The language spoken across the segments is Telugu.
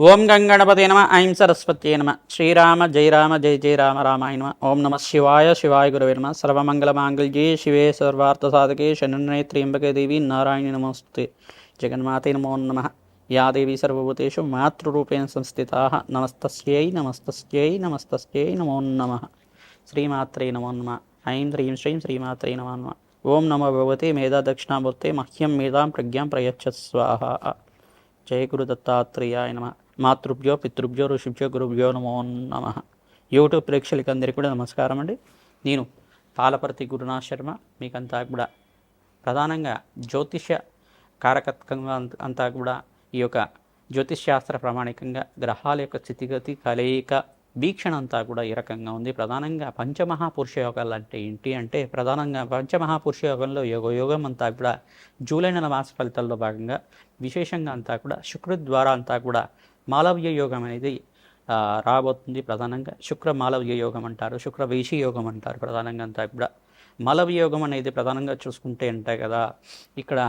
ఓం గంగణపతి నమ ఐం సరస్వతి నమ. శ్రీరామ జయ రామ జయ జయ రామ రామాయ నమ. ఓం నమ శివాయ శివాయ గురువే నమ. సర్వమంగళమాంగళ్యే శివే సర్వార్థ సాధకే శరణ్యే త్ర్యంబకే దేవి నారాయణ నమస్తే జగన్మాతే నమో నమ. యా దేవి సర్వభూతేషు మాతృరూపేణ సంస్థితా. నమస్తస్యై నమస్తస్యై నమస్తస్యై నమో నమ. శ్రీమాత్రే నమో నమ. ఐం హ్రీం శ్రీం శ్రీమాత్రే నమో నమ. ఓం నమో భగవతే మేధా దక్షిణామూర్తే మహ్యం మేధాం ప్రజ్ఞాం ప్రయచ్చ స్వాహ. జయ గురు దత్తాత్రేయాయ నమ. మాతృభ్యో పితృభ్యో ఋషిభ్యో గురుభ్యో నమో నమ. యూట్యూబ్ ప్రేక్షకులకి అందరికీ కూడా నమస్కారం అండి. నేను పాలపర్తి గురునాథ్ శర్మ మీకంతా కూడా ప్రధానంగా జ్యోతిష కారకత్వంగా అంతా కూడా ఈ యొక్క జ్యోతిష్శాస్త్ర ప్రామాణికంగా గ్రహాల యొక్క స్థితిగతి కలయిక వీక్షణ అంతా కూడా ఈ రకంగా ఉంది. ప్రధానంగా పంచమహాపురుష యోగాలు అంటే ఏంటి అంటే ప్రధానంగా పంచమహాపురుష యోగంలో యోగ యోగం అంతా కూడా జూలై నెల మాస ఫలితాల్లో భాగంగా విశేషంగా అంతా కూడా శుక్రుడి ద్వారా అంతా కూడా మాలవ్య యోగం అనేది రాబోతుంది ప్రధానంగా. శుక్ర మాలవ్య యోగం అంటారు. శుక్ర వేషి యోగం అంటారు ప్రధానంగా అంతా కూడా మాలవ్య యోగం అనేది ప్రధానంగా చూసుకుంటే అంటే కదా ఇక్కడ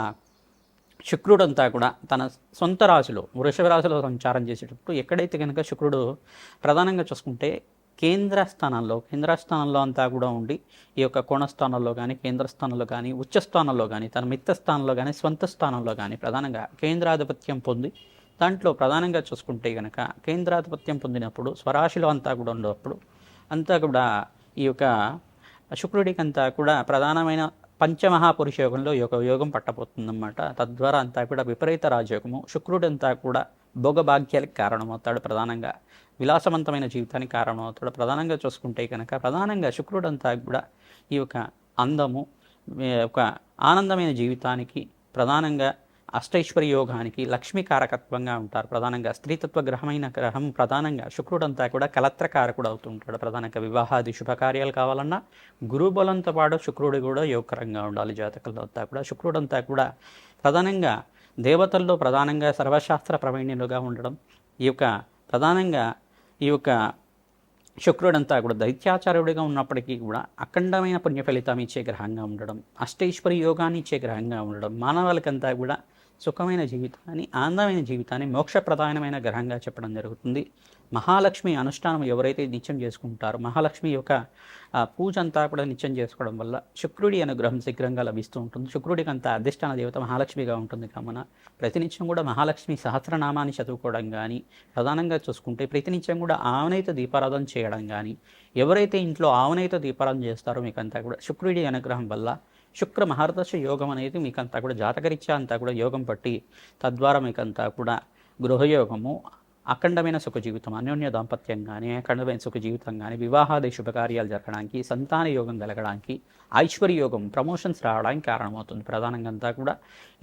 శుక్రుడంతా కూడా తన సొంత రాశిలో వృషభ రాశిలో సంచారం చేసేటప్పుడు ఎక్కడైతే కనుక శుక్రుడు ప్రధానంగా చూసుకుంటే కేంద్ర స్థానంలో కేంద్ర స్థానంలో అంతా కూడా ఉండి ఈ యొక్క కోణస్థానంలో కానీ కేంద్ర స్థానంలో కానీ ఉచ్చ స్థానంలో కానీ తన మిత్త స్థానంలో కానీ స్వంత స్థానంలో కానీ ప్రధానంగా కేంద్రాధిపత్యం పొంది దాంట్లో ప్రధానంగా చూసుకుంటే కనుక కేంద్రాధిపత్యం పొందినప్పుడు స్వరాశిలో అంతా కూడా ఉన్నప్పుడు అంతా కూడా ఈ యొక్క శుక్రుడికి అంతా కూడా ప్రధానమైన పంచమహాపురుష యోగంలో యోగ యోగం పట్టబోతుందన్నమాట. తద్వారా అంతా కూడా విపరీత రాజయోగము. శుక్రుడంతా కూడా భోగభాగ్యాలకు కారణమవుతాడు ప్రధానంగా. విలాసవంతమైన జీవితానికి కారణమవుతాడు. ప్రధానంగా చూసుకుంటే కనుక ప్రధానంగా శుక్రుడంతా కూడా ఈ యొక్క అందము ఒక ఆనందమైన జీవితానికి ప్రధానంగా అష్టైశ్వర్య యోగానికి లక్ష్మీ కారకత్వంగా ఉంటారు. ప్రధానంగా స్త్రీతత్వ గ్రహమైన గ్రహం ప్రధానంగా శుక్రుడంతా కూడా కలత్రకారకుడు అవుతుంటాడు ప్రధానంగా వివాహాది శుభకార్యాలు కావాలన్నా గురుబలంతో పాటు శుక్రుడు కూడా యోగకరంగా ఉండాలి. జాతకంలో అంతా కూడా శుక్రుడంతా కూడా ప్రధానంగా దేవతల్లో ప్రధానంగా సర్వశాస్త్ర ప్రవీణ్యులుగా ఉండడం ఈ యొక్క ప్రధానంగా ఈ యొక్క శుక్రుడంతా కూడా దైత్యాచార్యుడిగా ఉన్నప్పటికీ కూడా అఖండమైన పుణ్య ఫలితం ఇచ్చే గ్రహంగా ఉండడం అష్టైశ్వరి యోగాన్ని ఇచ్చే గ్రహంగా ఉండడం మానవాళికంతా కూడా సుఖమైన జీవితాన్ని ఆనందమైన జీవితాన్ని మోక్షప్రధానమైన గ్రహంగా చెప్పడం జరుగుతుంది. మహాలక్ష్మి అనుష్ఠానం ఎవరైతే నిత్యం చేసుకుంటారో మహాలక్ష్మి యొక్క పూజ అంతా కూడా నిత్యం చేసుకోవడం వల్ల శుక్రుడి అనుగ్రహం శీఘ్రంగా లభిస్తూ ఉంటుంది. శుక్రుడికి అంత అధిష్టాన దేవత మహాలక్ష్మిగా ఉంటుంది. కావున ప్రతినిత్యం కూడా మహాలక్ష్మి సహస్రనామాన్ని చదువుకోవడం కానీ ప్రధానంగా చూసుకుంటే ప్రతినిత్యం కూడా ఆవనైత దీపారాధన చేయడం కానీ ఎవరైతే ఇంట్లో ఆవనైత దీపారాధన చేస్తారో మీకంతా కూడా శుక్రుడి అనుగ్రహం వల్ల శుక్ర మహర్దశ యోగం అనేది మీకంతా కూడా జాతకరీత్యా అంతా కూడా యోగం పట్టి తద్వారా మీకంతా కూడా గృహయోగము అఖండమైన సుఖ జీవితం అన్యోన్య దాంపత్యం కానీ అఖండమైన సుఖ జీవితం కానీ వివాహాది శుభకార్యాలు జరగడానికి సంతాన యోగం కలగడానికి ఐశ్వర్య యోగం ప్రమోషన్స్ రావడానికి కారణమవుతుంది. ప్రధానంగా అంతా కూడా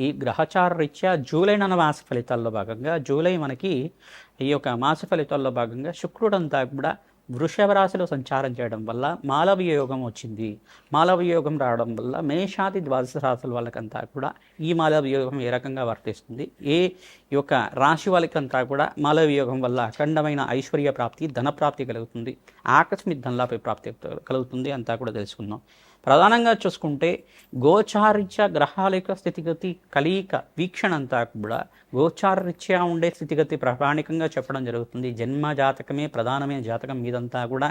ఈ గ్రహచార రీత్యా జూలై నెల మాస ఫలితాల్లో భాగంగా జూలై మనకి ఈ యొక్క మాస ఫలితాల్లో భాగంగా శుక్రుడంతా కూడా వృషభ రాశిలో సంచారం చేయడం వల్ల మాలవీయ యోగం వచ్చింది. మాలవీయ యోగం రావడం వల్ల మేషాది ద్వాదశ రాశుల వాళ్ళకంతా కూడా ఈ మాలవీయ యోగం ఏ రకంగా వర్తిస్తుంది? ఏ యొక్క రాశి వాళ్ళకంతా కూడా మాలవీయ యోగం వల్ల అఖండమైన ఐశ్వర్య ప్రాప్తి ధన ప్రాప్తి కలుగుతుంది. ఆకస్మిక ధనలాభ ప్రాప్తి కలుగుతుంది అంతా కూడా తెలుసుకుందాం. ప్రధానంగా చూసుకుంటే గోచారిత్య గ్రహాల యొక్క స్థితిగతి కలియిక వీక్షణ అంతా కూడా గోచారరీత్యా ఉండే స్థితిగతి ప్రామాణికంగా చెప్పడం జరుగుతుంది. జన్మ జాతకమే ప్రధానమైన జాతకం. మీదంతా కూడా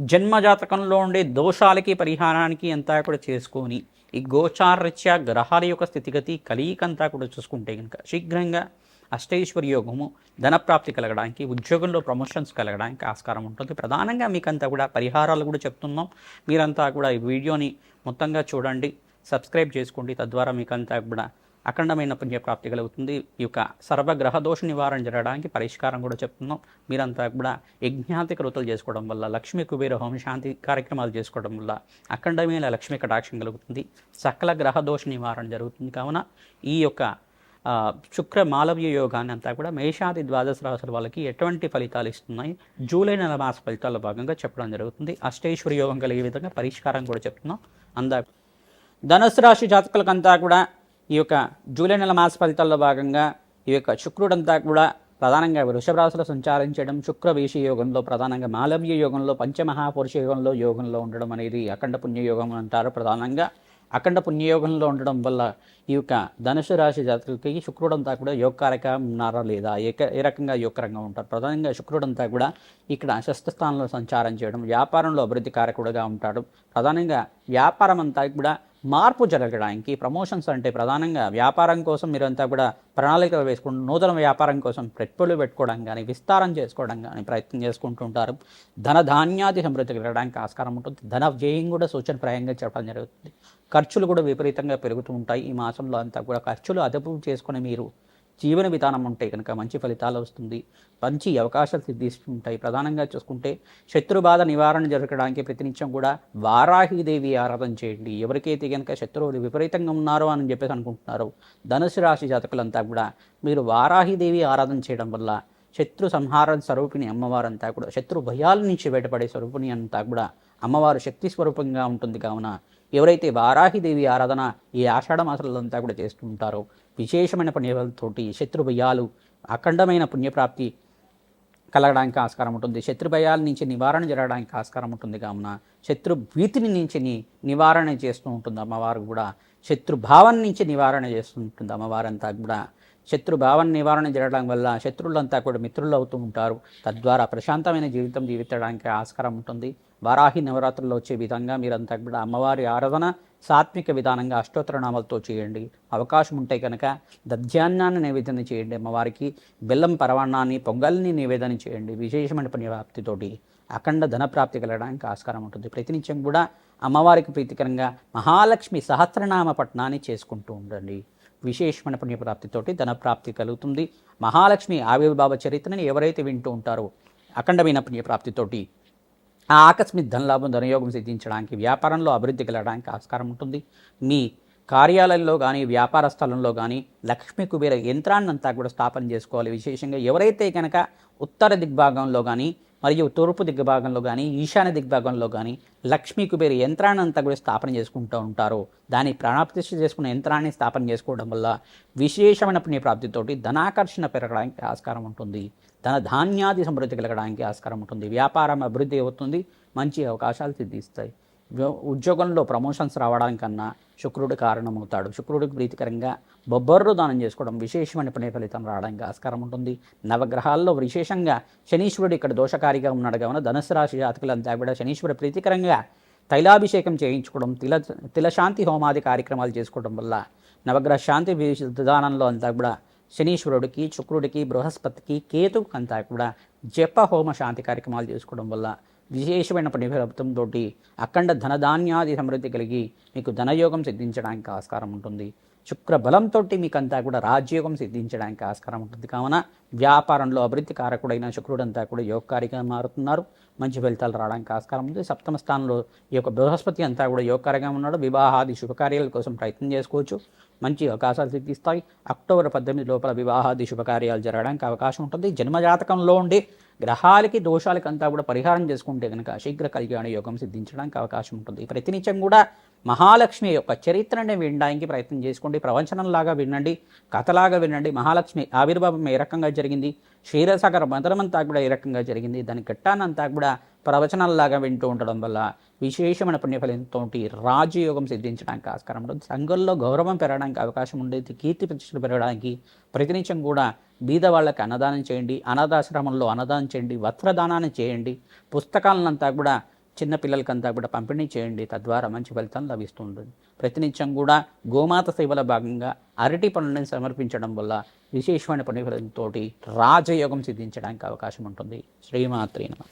జన్మ జాతకంలో ఉండే దోషాలకి పరిహారానికి అంతా కూడా చేసుకొని ఈ గోచారరీత్యా గ్రహాల యొక్క స్థితిగతి కలయిక కూడా చూసుకుంటే కనుక శీఘ్రంగా అష్టైశ్వర్య యోగము ధనప్రాప్తి కలగడానికి ఉద్యోగంలో ప్రమోషన్స్ కలగడానికి ఆస్కారం ఉంటుంది. ప్రధానంగా మీకంతా కూడా పరిహారాలు కూడా చెప్తున్నాం. మీరంతా కూడా ఈ వీడియోని మొత్తంగా చూడండి సబ్స్క్రైబ్ చేసుకోండి. తద్వారా మీకంతా కూడా అఖండమైన పుణ్యప్రాప్తి కలుగుతుంది. ఈ యొక్క సర్వగ్రహ దోష నివారణ జరగడానికి పరిష్కారం కూడా చెప్తున్నాం. మీరంతా కూడా యజ్ఞాతి కృతులు చేసుకోవడం వల్ల లక్ష్మీ కుబేర హోమ శాంతి కార్యక్రమాలు చేసుకోవడం వల్ల అఖండమైన లక్ష్మీ కటాక్షం కలుగుతుంది. సకల గ్రహ దోష నివారణ జరుగుతుంది. కావున ఈ యొక్క శుక్ర మాలవ్య యోగాన్ని అంతా కూడా మేషాది ద్వాదశ రాశుల వాళ్ళకి ఎటువంటి ఫలితాలు ఇస్తున్నాయి? జూలై నెల మాస ఫలితాల భాగంగా చెప్పడం జరుగుతుంది. అష్టేశ్వరి యోగం కలిగే విధంగా పరిష్కారం కూడా చెప్తున్నాం. అందా ధనుసు రాశి జాతకులకంతా కూడా ఈ యొక్క జూలై నెల మాస ఫలితాల్లో భాగంగా ఈ యొక్క శుక్రుడంతా కూడా ప్రధానంగా వృషభ రాశిలో సంచారించడం శుక్ర వేషి యోగంలో ప్రధానంగా మాలవ్య యోగంలో పంచమహాపురుష యోగంలో యోగంలో ఉండడం అనేది అఖండ పుణ్య యోగం అంటారు ప్రధానంగా. అఖండ పుణ్యయోగంలో ఉండడం వల్ల ఈ యొక్క ధనుసు రాశి జాతకులకి శుక్రుడంతా కూడా యోగకారక ఉన్నారా లేదా? ఏ ఏ రకంగా యోగకరంగా ఉంటారు? ప్రధానంగా శుక్రుడంతా కూడా ఇక్కడ స్థానంలో సంచారం చేయడం వ్యాపారంలో అభివృద్ధి కారకుడుగా ఉంటాడు. ప్రధానంగా వ్యాపారం అంతా కూడా మార్పు జరగడానికి ప్రమోషన్స్ అంటే ప్రధానంగా వ్యాపారం కోసం మీరంతా కూడా ప్రణాళికలు వేసుకుంటూ నూతన వ్యాపారం కోసం పెట్టుబడులు పెట్టుకోవడం కానీ విస్తారం చేసుకోవడం కానీ ప్రయత్నం చేసుకుంటుంటారు. ధన ధాన్యాది సమృద్ధి కలగడానికి ఆస్కారం ఉంటుంది. ధన వ్యయం కూడా సూచనప్రాయంగా చెప్పడం జరుగుతుంది. ఖర్చులు కూడా విపరీతంగా పెరుగుతూ ఉంటాయి. ఈ మాసంలో అంతా కూడా ఖర్చులు అదుపు చేసుకుని మీరు జీవన విధానం ఉంటే కనుక మంచి ఫలితాలు వస్తుంది. మంచి అవకాశాలు సిద్ధిస్తుంటాయి. ప్రధానంగా చూసుకుంటే శత్రు బాధ నివారణ జరగడానికి ప్రతినిత్యం కూడా వారాహిదేవి ఆరాధన చేయండి. ఎవరికైతే కనుక శత్రువులు విపరీతంగా ఉన్నారో అని చెప్పేసి అనుకుంటున్నారో ధనుసు రాశి జాతకులంతా కూడా మీరు వారాహిదేవి ఆరాధన చేయడం వల్ల శత్రు సంహార స్వరూపిణి అమ్మవారంతా కూడా శత్రు భయాల నుంచి బయటపడే స్వరూపిణి అంతా కూడా అమ్మవారు శక్తి స్వరూపంగా ఉంటుంది. కావున ఎవరైతే వారాహిదేవి ఆరాధన ఈ ఆషాఢ మాసాలంతా కూడా కూడా చేస్తుంటారో విశేషమైన పుణ్యాలతోటి శత్రుభయాలు అఖండమైన పుణ్యప్రాప్తి కలగడానికి ఆస్కారం ఉంటుంది. శత్రుభయాల నుంచి నివారణ జరగడానికి ఆస్కారం ఉంటుంది. కావున శత్రు భీతిని నుంచి నివారణ చేస్తూ ఉంటుంది అమ్మవారు కూడా. శత్రుభావం నుంచి నివారణ చేస్తూ ఉంటుంది అమ్మవారంతా కూడా. శత్రుభావం నివారణ జరగడం వల్ల శత్రువులంతా కూడా మిత్రులు అవుతూ ఉంటారు. తద్వారా ప్రశాంతమైన జీవితం జీవించడానికి ఆస్కారం ఉంటుంది. వారాహి నవరాత్రుల్లో వచ్చే విధంగా మీరంతా కూడా అమ్మవారి ఆరాధన సాత్విక విధానంగా అష్టోత్తరనామాలతో చేయండి. అవకాశం ఉంటే కనుక దధ్యాన్నాన్ని నివేదన చేయండి అమ్మవారికి బెల్లం పరవాణాన్ని పొంగల్ని నివేదన చేయండి. విశేషమైన పుణ్యప్రాప్తితోటి అఖండ ధనప్రాప్తి కలగడానికి ఆస్కారం ఉంటుంది. ప్రతినిత్యం కూడా అమ్మవారికి ప్రీతికరంగా మహాలక్ష్మి సహస్రనామ పట్నాన్ని చేసుకుంటూ ఉండండి. విశేషమైన పుణ్యప్రాప్తితోటి ధనప్రాప్తి కలుగుతుంది. మహాలక్ష్మి ఆవిర్భావ చరిత్రని ఎవరైతే వింటూ ఉంటారో అఖండమైన పుణ్యప్రాప్తితోటి ఆ ఆకస్మిక ధనలాభం ధనయోగం సిద్ధించడానికి వ్యాపారంలో అభివృద్ధి కలగడానికి ఆస్కారం ఉంటుంది. మీ కార్యాలయంలో కానీ వ్యాపార స్థలంలో కానీ లక్ష్మీ కుబేర యంత్రాన్నంతా కూడా స్థాపన చేసుకోవాలి. విశేషంగా ఎవరైతే కనుక ఉత్తర దిగ్భాగంలో కానీ మరియు తూర్పు దిగ్భాగంలో కానీ ఈశాన్య దిగ్భాగంలో కానీ లక్ష్మీ కుబేర యంత్రాన్ని అంతా కూడా స్థాపన చేసుకుంటూ ఉంటారో. దాన్ని ప్రాణప్రతిష్ఠ చేసుకున్న యంత్రాన్ని స్థాపన చేసుకోవడం వల్ల విశేషమైన పుణ్యప్రాప్తితోటి ధనాకర్షణ పెరగడానికి ఆస్కారం ఉంటుంది. ధన ధాన్యాది సమృద్ధి కలగడానికి ఆస్కారం ఉంటుంది. వ్యాపారం అభివృద్ధి అవుతుంది. మంచి అవకాశాలు సిద్ధిస్తాయి. ఉద్యోగంలో ప్రమోషన్స్ రావడానికన్నా శుక్రుడు కారణమవుతాడు. శుక్రుడికి ప్రీతికరంగా బొబ్బర్రు దానం చేసుకోవడం విశేషమైన పుణ్య ఫలితం రావడానికి ఆస్కారం ఉంటుంది. నవగ్రహాల్లో విశేషంగా శనీశ్వరుడు ఇక్కడ దోషకారిగా ఉన్నాడు. కావున ధనుసు రాశి జాతకులంతా కూడా శనీశ్వరుడు ప్రీతికరంగా తైలాభిషేకం చేయించుకోవడం తిల తిలశాంతి హోమాది కార్యక్రమాలు చేసుకోవడం వల్ల నవగ్రహ శాంతి విధానంలో అంతా కూడా శనీశ్వరుడికి శుక్రుడికి బృహస్పతికి కేతువుకి అంతా కూడా జప హోమ శాంతి కార్యక్రమాలు చేసుకోవడం వల్ల విశేషమైన పుణ్యఫలితంతో అఖండ ధనధాన్యాది సమృద్ధి కలిగి మీకు ధనయోగం సిద్ధించడానికి ఆస్కారం ఉంటుంది. శుక్ర బలంతో మీకంతా కూడా రాజ్యోగం సిద్ధించడానికి ఆస్కారం ఉంటుంది. కావున వ్యాపారంలో అభివృద్ధి కారకుడైన శుక్రుడంతా కూడా యోగకారిగా మారుతున్నారు. మంచి ఫలితాలు రావడానికి ఆస్కారం ఉంది. సప్తమ స్థానంలో ఈ యొక్క బృహస్పతి అంతా కూడా యోగకారిగా ఉన్నాడు. వివాహాది శుభకార్యాల కోసం ప్రయత్నం చేసుకోవచ్చు. మంచి అవకాశాలు సిద్ధిస్తాయి. అక్టోబర్ పద్దెనిమిది లోపల వివాహాది శుభకార్యాలు జరగడానికి అవకాశం ఉంటుంది. జన్మజాతకంలో ఉండి గ్రహాలకి దోషాలకంతా కూడా పరిహారం చేసుకుంటే కనుక శీఘ్ర కళ్యాణ యోగం సిద్ధించడానికి అవకాశం ఉంటుంది. ప్రతినిత్యం కూడా మహాలక్ష్మి యొక్క చరిత్రని వినడానికి ప్రయత్నం చేసుకోండి. ప్రవచనంలాగా వినండి కథలాగా వినండి. మహాలక్ష్మి ఆవిర్భావం ఏ రకంగా జరిగింది? క్షీరసాగర మంత్రమంతా కూడా ఏ రకంగా జరిగింది? దాని ఘట్టానంతా కూడా ప్రవచనాల్లాగా వింటూ ఉండడం వల్ల విశేషమైన పుణ్యఫలంతో రాజయోగం సిద్ధించడానికి ఆస్కారం ఉంటుంది. సంఘంలో గౌరవం పెరగడానికి అవకాశం ఉండేది. కీర్తి ప్రతిష్టలు పెరగడానికి ప్రతినిత్యం కూడా బీద వాళ్ళకి అన్నదానం చేయండి అనాథాశ్రమంలో అన్నదానం చేయండి వస్త్రదానాన్ని చేయండి పుస్తకాలనంతా కూడా చిన్నపిల్లలకంతా కూడా పంపిణీ చేయండి. తద్వారా మంచి ఫలితం లభిస్తుంటుంది. ప్రతినిత్యం కూడా గోమాత సేవల భాగంగా అరటి పనులను సమర్పించడం వల్ల విశేషమైన పుణ్యఫలంతో రాజయోగం సిద్ధించడానికి అవకాశం ఉంటుంది. శ్రీమాత్రి